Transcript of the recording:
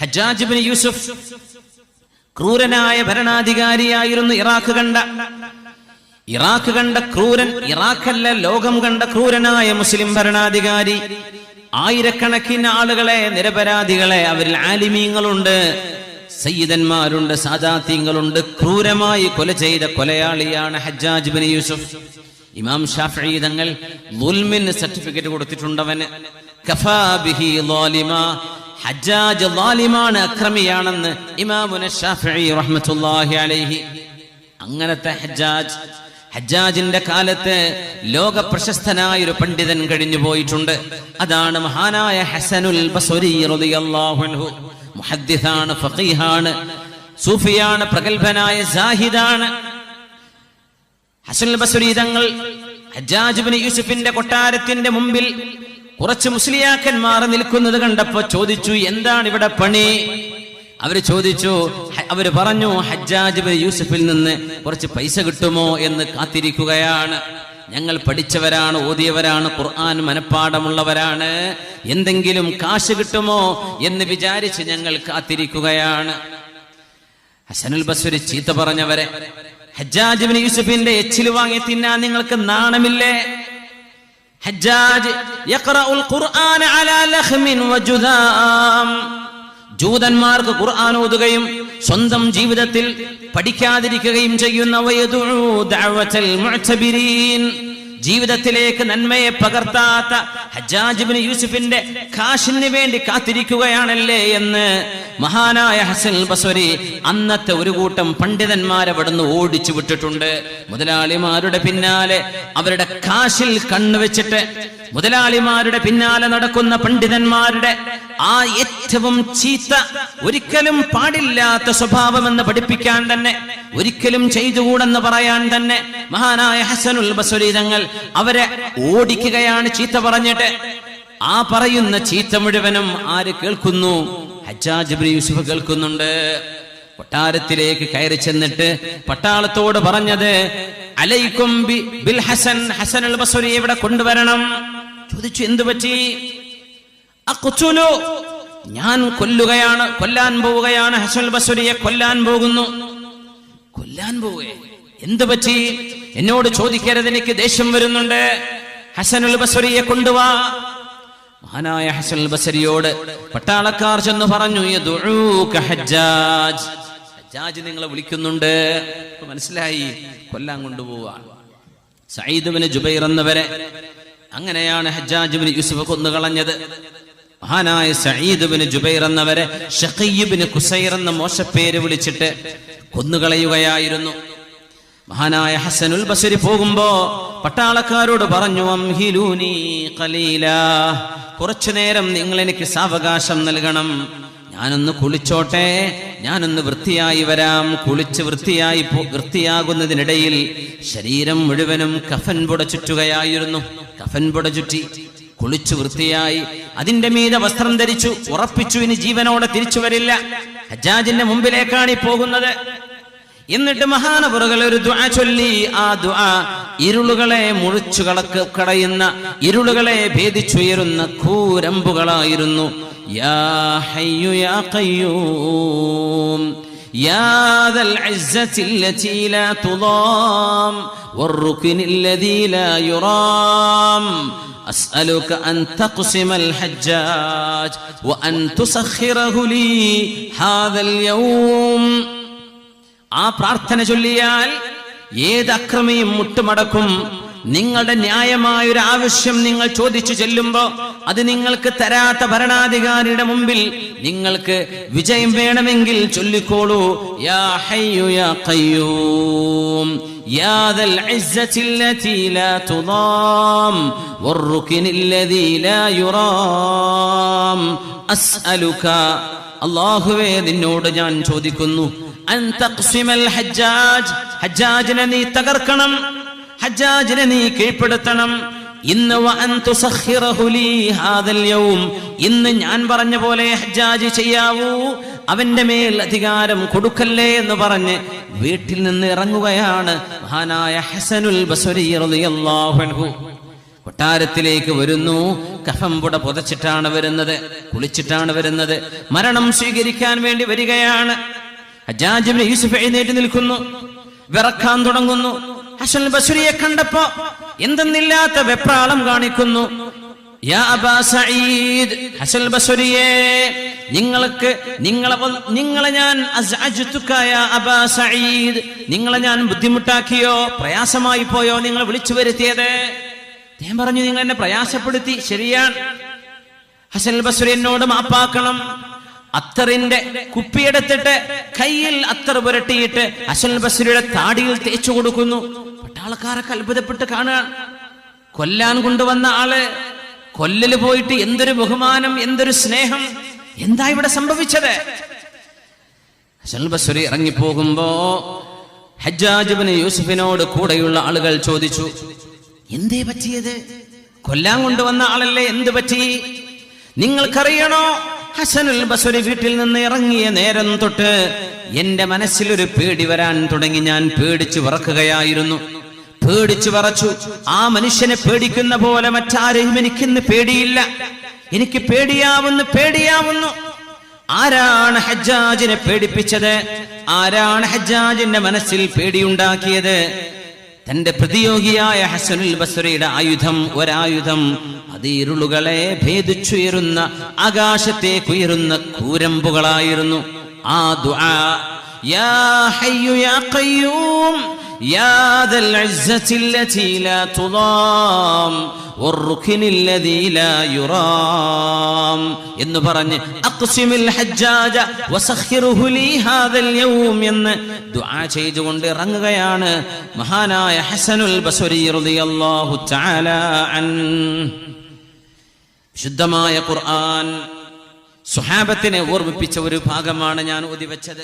Hajjaj bin Yusuf ക്രൂരനായ ഭരണാധികാരിയായിരുന്നു Iraq കണ്ട. Iraq കണ്ട ക്രൂരൻ ഇറാഖല്ല ലോകം കണ്ട ക്രൂരനായ മുസ്ലിം ഭരണാധികാരി. ആയിരക്കണക്കിന് ആളുകളെ നിരപരാധികളെ അവരിൽ ആലിമീങ്ങളുണ്ട് സയ്യിദന്മാരുണ്ട് സാദാത്യങ്ങളുണ്ട് ക്രൂരമായി കൊല ചെയ്ത കൊലയാളിയാണ് ഹജ്ജാജ് ബിൻ യൂസുഫ്. ഇമാം ഷാഫി തങ്ങൾ സർട്ടിഫിക്കറ്റ് കൊടുത്തിട്ടുണ്ടവന്. കഫാ ബിഹി. ഹജ്ജാജ് ലാലിമാണ് അക്രമിയാണെന്ന് ഇമാമുന ഷാഫി റഹ്മത്തുല്ലാഹി അലൈഹി. അങ്ങനത്തെ ഹജ്ജാജ് ഹജ്ജാജിന്റെ കാലത്ത് ലോക പ്രശസ്തനായ ഒരു പണ്ഡിതൻ കഴിഞ്ഞു പോയിട്ടുണ്ട്. അതാണ് മഹാനായ ഹസനുൽ ബസരി റളിയല്ലാഹു മുഹദ്ദിസാണ് ഫഖീഹാണ് സൂഫിയാണ് പ്രഗത്ഭനായ സാഹിദാണ്. ഹസനുൽ ബസ്വരി തങ്ങൾ ഹജ്ജാജ് ബിൻ യൂസുഫിന്റെ കൊട്ടാരത്തിന്റെ മുമ്പിൽ കുറച്ച് മുസ്ലിയാക്കന്മാർ നിൽക്കുന്നത് കണ്ടപ്പോ ചോദിച്ചു എന്താണ് ഇവിടെ പണി? അവർ ചോദിച്ചു അവർ പറഞ്ഞു ഹജ്ജാജ് യൂസഫിൽ നിന്ന് കുറച്ച് പൈസ കിട്ടുമോ എന്ന് കാത്തിരിക്കുകയാണ്. ഞങ്ങൾ പഠിച്ചവരാണ് ഓതിയവരാണ് ഖുർആൻ മനഃപ്പാടമുള്ളവരാണ് എന്തെങ്കിലും കാശ് കിട്ടുമോ എന്ന് വിചാരിച്ച് ഞങ്ങൾ കാത്തിരിക്കുകയാണ്. ഹസനുൽ ബസ്വരി ചീത്ത പറഞ്ഞവരെ ഹജ്ജാജ് യൂസുഫിന്റെ എച്ചിൽ വാങ്ങി തിന്നാൻ നിങ്ങൾക്ക് നാണമില്ലേ? ഹജ്ജാജ് ഖുർആന അലാ ലഖ്മിൻ വജുദാം. ജൂതന്മാർക്ക് ഖുർആൻ ഓതുകയും സ്വന്തം ജീവിതത്തിൽ പഠിക്കാതിരിക്കുകയും ചെയ്യുന്ന ജീവിതത്തിലേക്ക് നന്മയെ പകർത്താത്ത ഹജ്ജാജ് ബിൻ യൂസുഫിന്റെ കാശിന് വേണ്ടി കാത്തിരിക്കുകയാണല്ലേ എന്ന് മഹാനായ ഹസൻ ബസ്വരി അന്നത്തെ ഒരു കൂട്ടം പണ്ഡിതന്മാരെ അവിടുന്ന് ഓടിച്ചു വിട്ടിട്ടുണ്ട്. മുതലാളിമാരുടെ പിന്നാലെ അവരുടെ കാശിൽ കണ്ണുവെച്ചിട്ട് മുതലാളിമാരുടെ പിന്നാലെ നടക്കുന്ന പണ്ഡിതന്മാരുടെ ആ ഏറ്റവും ചീത്ത ഒരിക്കലും പാടില്ലാത്ത സ്വഭാവമെന്ന് പഠിപ്പിക്കാൻ തന്നെ ഒരിക്കലും ചെയ്തുകൂടെന്ന് പറയാൻ തന്നെ മഹാനായ ഹസനുൽ ബസ്വരി തങ്ങൾ അവരെ ഓടിക്കുകയാണ് ചീത്ത പറഞ്ഞിട്ട്. ആ പറയുന്ന ചീത്ത മുഴുവനും ആര് കേൾക്കുന്നു? ഇബ്നു യൂസുഫ് കേൾക്കുന്നുണ്ട്. കൊട്ടാരത്തിലേക്ക് കയറി ചെന്നിട്ട് പട്ടാളത്തോട് പറഞ്ഞത് അലൈക്കും ബിൽ ഹസൻ ഹസൻ അൽ ബസ്വരി ഇവിടെ കൊണ്ടുവരണം. ചോദിച്ചു എന്തു പറ്റി? ഞാൻ കൊല്ലുകയാണ് കൊല്ലാൻ പോവുകയാണ് ഹസൻ അൽ ബസ്വരിയെ കൊല്ലാൻ പോകുന്നു. കൊല്ലാൻ പോവേ എന്തു പറ്റി? എന്നോട് ചോദിക്കരുത് എനിക്ക് ദേഷ്യം വരുന്നുണ്ട്. ഹസനുൽ ബസറിയെ കൊണ്ടുവാ. മഹാനായ ഹസനുൽ ബസരിയോട് പട്ടാളക്കാർ ചെന്ന് പറഞ്ഞു "യദ്ഉക ഹജ്ജാജ്. ഹജ്ജാജ് നിങ്ങളെ വിളിക്കുന്നുണ്ട്. മനസ്സിലായി കൊല്ലാൻ കൊണ്ടുപോവാണ് സയ്യിദ് ബിൻ ജുബൈർ എന്നവരെ. അങ്ങനെയാണ് ഹജ്ജാജ് ബിൻ യൂസുഫ് കൊന്നുകളഞ്ഞത്. മഹാനായ സയ്യിദ് ബിൻ ജുബൈർ എന്നവരെ ബിൻ കുസൈർ എന്ന മോശപ്പേര് വിളിച്ചിട്ട് കൊന്നുകളയുകയായിരുന്നു. മഹാനായ ഹസനുൽ ബസരി പോകുമ്പോ പട്ടാളക്കാരോട് പറഞ്ഞു അംഹിലൂനി ഖലീല കുറച്ചു നേരം നിങ്ങൾ എനിക്ക് സാവകാശം നൽകണം. ഞാനൊന്ന് കുളിച്ചോട്ടെ ഞാനൊന്ന് വൃത്തിയായി വരാം. കുളിച്ച് വൃത്തിയായി വൃത്തിയാകുന്നതിനിടയിൽ ശരീരം മുഴുവനും കഫൻ പുട ചുറ്റുകയായിരുന്നു. കഫൻ പുട ചുറ്റി കുളിച്ചു വൃത്തിയായി അതിന്റെ മീത വസ്ത്രം ധരിച്ചു ഉറപ്പിച്ചു ഇനി ജീവനോടെ തിരിച്ചു വരില്ല. ഹജ്ജാജിന്റെ മുമ്പിലേക്കാണ് ഈ പോകുന്നത്. എന്നിട്ട് മഹാനവറുകൾ ഒരു ദുആ ചൊല്ലി ആ ദുആ ഇരുളുകളെ മുറിച്ചു കളക്ക് കടയുന്ന ഇരുളുകളെ ഭേദിച്ചുയരുന്ന കൂരമ്പുകളായിരുന്നു യാ ഹയ്യു യാ ഖയ്യൂം يا ذا العزة التي لا تضام والركن الذي لا يرام أسألك أن تقسم الحجاج وأن تسخره لي هذا اليوم ആ പ്രാർത്ഥന ചൊല്ലിയാൽ ഏത് അക്രമിയും മുട്ടുമടക്കും നിങ്ങളുടെ ന്യായമായ ഒരു ആവശ്യം നിങ്ങൾ ചോദിച്ചു ചെല്ലുമ്പോ അത് നിങ്ങൾക്ക് തരാത്ത ഭരണാധികാരിയുടെ മുമ്പിൽ നിങ്ങൾക്ക് വിജയം വേണമെങ്കിൽ ചൊല്ലിക്കോളൂ യാ ഹയ്യു യാ ഖയ്യൂം യാ ദൽ ഇസ്സത്തി التي لا تضام والركن الذي لا يرام أسألك അള്ളാഹുവേ നിന്നോട് ഞാൻ ചോദിക്കുന്നു അൻ തഖ്സിമൽ ഹജ്ജാജ് ഹജ്ജാജിനെ നീ തകർക്കണം ഹജ്ജാജിനെ നീ കീഴ്പ്പെടുത്തണം. ഇന്ന് ഇന്ന് ഞാൻ പറഞ്ഞ പോലെ ഹജ്ജാജ് ചെയ്യാവൂ. അവന്റെ മേൽ അധികാരം കൊടുക്കല്ലേ എന്ന് പറഞ്ഞ് വീട്ടിൽ നിന്ന് ഇറങ്ങുകയാണ് മഹാനായ ഹസനുൽ അൻഹു. കൊട്ടാരത്തിലേക്ക് വരുന്നു. കഫംപുട പുതച്ചിട്ടാണ് വരുന്നത് കുളിച്ചിട്ടാണ് വരുന്നത്. മരണം സ്വീകരിക്കാൻ വേണ്ടി വരികയാണ്. ഹജ്ജാജിബ്നു യൂസുഫ് എഴുന്നേറ്റ് നിൽക്കുന്നു. വിറക്കാൻ തുടങ്ങുന്നു. ഹസൻ ബസുരിയെ കണ്ടപ്പോ എന്തെന്നില്ലാത്ത വെപ്രാളം കാണിക്കുന്നു. നിങ്ങൾക്ക് നിങ്ങളെ നിങ്ങളെ ഞാൻ നിങ്ങളെ ഞാൻ ബുദ്ധിമുട്ടാക്കിയോ പ്രയാസമായി പോയോ നിങ്ങൾ വിളിച്ചു വരുത്തിയത്? ഞാൻ പറഞ്ഞു നിങ്ങൾ എന്നെ പ്രയാസപ്പെടുത്തി ശരിയാണ്. ഹസൻ ബസുരി എന്നോട് മാപ്പാക്കണം. അത്തറിന്റെ കുപ്പിയെടുത്തിട്ട് കയ്യിൽ അത്തർ പുരട്ടിയിട്ട് അശൽ ബസരിയുടെ താടിയിൽ തേച്ചു കൊടുക്കുന്നു. പട്ടാളക്കാരൊക്കെ അത്ഭുതപ്പെട്ട് കാണുക. കൊല്ലാൻ കൊണ്ടുവന്ന ആൾ കൊല്ലല് പോയിട്ട് എന്തൊരു ബഹുമാനം എന്തൊരു സ്നേഹം. എന്താ ഇവിടെ സംഭവിച്ചത്? അശൽ ബസുരി ഇറങ്ങിപ്പോകുമ്പോ ഹജ്ജാജിബിന് യൂസുഫിനോട് കൂടെയുള്ള ആളുകൾ ചോദിച്ചു എന്തേ പറ്റിയത്? കൊല്ലാൻ കൊണ്ടുവന്ന ആളല്ലേ? എന്ത് പറ്റി? നിങ്ങൾക്കറിയണോ? ഹസനുൽ ബസുരി വീട്ടിൽ നിന്ന് ഇറങ്ങിയ നേരം തൊട്ട് എന്റെ മനസ്സിലൊരു പേടി വരാൻ തുടങ്ങി ഞാൻ പേടിച്ചു വറക്കുകയായിരുന്നു. പേടിച്ചു വറച്ചു. ആ മനുഷ്യനെ പേടിക്കുന്ന പോലെ മറ്റാരെയും എനിക്കിന്ന് പേടിയില്ല. എനിക്ക് പേടിയാവുന്നു പേടിയാവുന്നു. ആരാണ് ഹജ്ജാജിനെ പേടിപ്പിച്ചത്? ആരാണ് ഹജ്ജാജിന്റെ മനസ്സിൽ പേടിയുണ്ടാക്കിയത്? തന്റെ പ്രതിയോഗിയായ ഹസനുൽ ബസ്രയുടെ ആയുധം ഒരായുധം അത് ഇരുളുകളെ ഭേദിച്ചുയരുന്ന ആകാശത്തേക്കുയരുന്ന കൂരമ്പുകളായിരുന്നു. ആ ദുആ യാ ഹയ്യു യാ ഖയ്യൂം يا ذا العزة التي لا تضام والركن الذي لا يرام എന്ന് പറഞ്ഞ് അഖ്സിമിൽ ഹജ്ജാജ വസഖിറുഹു ലീ ഹാദൽ യൗം എന്ന് ദുആ ചെയ്തുകൊണ്ട് ഇറങ്ങുകയാണ് മഹാനായ ഹസനുൽ ബസ്രി റളിയല്ലാഹു തആല അൻ ശുദ്ധമായ ഖുർആൻ സുഹാബത്തിനെ ഓർമ്മിപ്പിച്ച ഒരു ഭാഗമാണ് ഞാൻ ഒതിവെച്ചത്